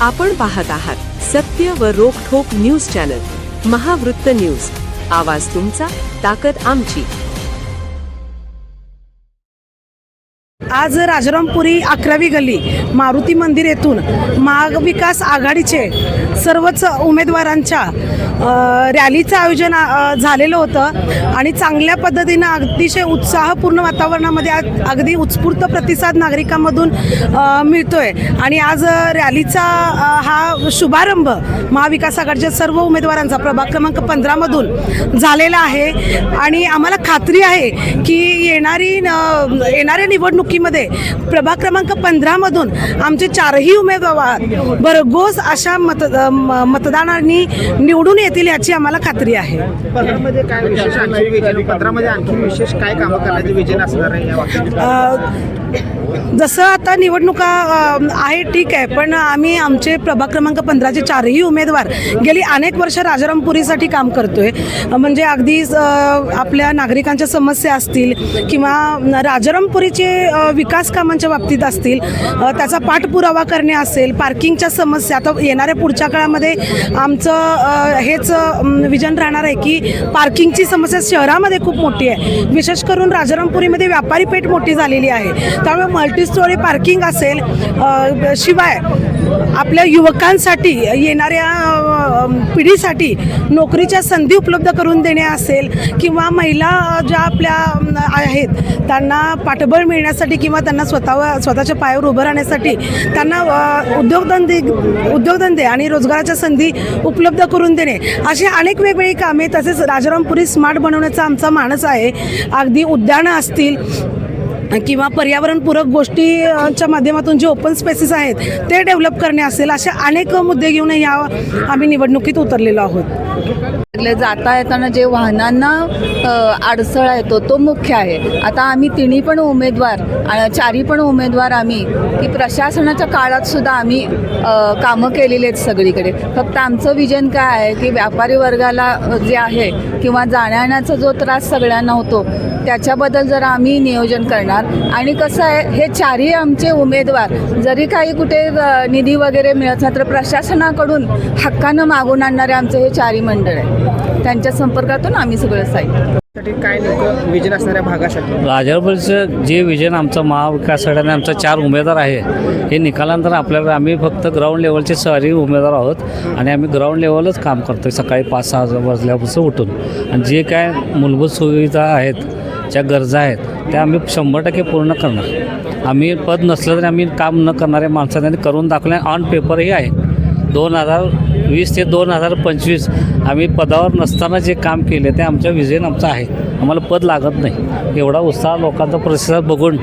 आपण पाहत आहात सत्य व रोखोक न्यूज चॅनल महावृत्त न्यूज. आवाज तुमचा ताकद आमची. आज राजारामपुरी अकरावी गल्ली मारुती मंदिर येथून महाविकास आघाडीचे सर्वच उमेदवारांच्या रॅलीचं आयोजन झालेलं होतं. आणि चांगल्या पद्धतीनं अतिशय उत्साहपूर्ण वातावरणामध्ये आज अगदी उत्स्फूर्त प्रतिसाद नागरिकांमधून मिळतोय. आणि आज रॅलीचा हा शुभारंभ महाविकास आघाडीच्या सर्व उमेदवारांचा प्रभाग क्रमांक पंधरामधून झालेला आहे. आणि आम्हाला खात्री आहे की येणारी न- येणाऱ्या निवडणुकीमध्ये प्रभाग क्रमांक पंधरामधून आमचे चारही उमेदवार भरघोस अशा मत मतदानांनी निवडून येतील याची आम्हाला खात्री आहे. जसं आता निवडणुका आहे ठीक आहे पण आम्ही आमचे प्रभाग क्रमांक पंधराचे चारही उमेदवार गेली अनेक वर्ष राजारामपुरीसाठी काम करतोय. म्हणजे अगदी आपल्या नागरिकांच्या समस्या असतील किंवा राजारामपुरीचे किंवा विकास कामांच्या बाबतीत असतील त्याचा पाठपुरावा करणे असेल पार्किंगच्या समस्या आता येणाऱ्या पुढच्या काळामध्ये आमचं हेच विजन राहणार आहे की पार्किंगची समस्या शहरामध्ये खूप मोठी आहे. विशेष करून राजारामपुरीमध्ये व्यापारी पेठ मोठी झालेली आहे. त्यामुळे मल्टी स्टोरी पार्किंग असेल शिवाय आपल्या युवकांसाठी येणाऱ्या पिढीसाठी नोकरीच्या संधी उपलब्ध करून देणे असेल किंवा महिला ज्या आपल्या आहेत त्यांना पाठबळ मिळण्यासाठी किंवा त्यांना स्वतः स्वतःच्या पायावर उभं राहण्यासाठी त्यांना उद्योगधंदे उद्योगधंदे आणि रोजगाराच्या संधी उपलब्ध करून देणे. अशी अनेक वेगवेगळी कामे तसेच राजारामपुरी स्मार्ट बनवण्याचा आमचा मानस आहे. अगदी उद्यानं असतील किंवा पर्यावरणपूरक गोष्टीच्या माध्यमातून जे ओपन स्पेसेस आहेत ते डेव्हलप करणे असेल असे अनेक मुद्दे घेऊन या आम्ही निवडणुकीत उतरलेलो आहोत. आपल्या जाता येताना जे वाहनांना अडसळा येतो तो मुख्य आहे. आता आम्ही तिन्ही पण उमेदवार चारी पण उमेदवार आम्ही की प्रशासनाच्या काळात सुद्धा आम्ही कामं केलेली आहेत सगळीकडे. फक्त आमचं विजन काय आहे की व्यापारी वर्गाला जे आहे किंवा जाण्याचा जो त्रास सगळ्यांना होतो त्याच्याबद्दल जरा आम्ही नियोजन करणार. आणि कसं आहे हे चारही आमचे उमेदवार जरी काही कुठे निधी वगैरे मिळत नाही तर प्रशासनाकडून हक्कानं मागून आणणारे आमचे हे चारही मंडळ आहे. त्यांच्या संपर्कातून आम्ही सगळं साहित्यसाठी काय नेमकं विजन असणाऱ्या भागासाठी? राजापूरचं जे विजन आमचं महाविकास आघाडीने आमचा चार उमेदवार आहे हे निकालानंतर आपल्याला आम्ही फक्त ग्राउंड लेवलचे सारी उमेदवार आहोत आणि आम्ही ग्राउंड लेवलच काम करतो सकाळी पाच सहा वाजल्यापासून उठून. आणि जे काय मूलभूत सुविधा आहेत ज्या गरजा आहेत त्या आम्ही शंभर टक्के पूर्ण करणार. आम्ही पद नसलं तरी आम्ही काम न करणाऱ्या माणसांनी करून दाखवले ऑन पेपरही आहे. दोन हजार वीस ते दोन हजार पंचवीस आम्ही पदावर नसताना जे काम केले ते आमच्या विजयन आमचं आहे. आम्हाला पद लागत नाही. एवढा उत्साह लोकांचा प्रतिसाद बघून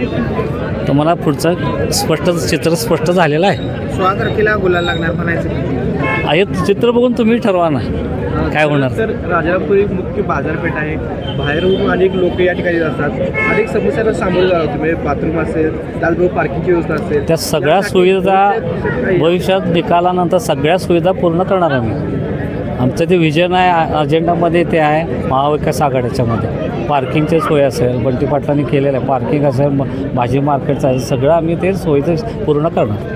तुम्हाला पुढचं स्पष्ट चित्र स्पष्ट झालेलं आहे. सोळा तारखेला गुलाल लागणार म्हणायचं. आहे चित्र बघून तुम्ही ठरवा ना. काय होणार? तर राजापूर एक मुख्य बाजारपेठ आहे. बाहेरून अनेक लोक या ठिकाणी असतात अनेक समस्यांना सामोरे जावं तुम्ही. बाथरूम असेल त्याचबरोबर पार्किंगची व्यवस्था असेल. त्या सगळ्या सुविधा भविष्यात निकालानंतर सगळ्या सुविधा पूर्ण करणार आम्ही. आमचं ते विजन आहे अजेंडामध्ये ते आहे महाविकास आघाडीच्यामध्ये. पार्किंगची सोय असेल बंटी पाटलांनी केलेलं आहे पार्किंग असेल भाजी मार्केटचं असेल सगळं आम्ही ते सोयीचं पूर्ण करणार.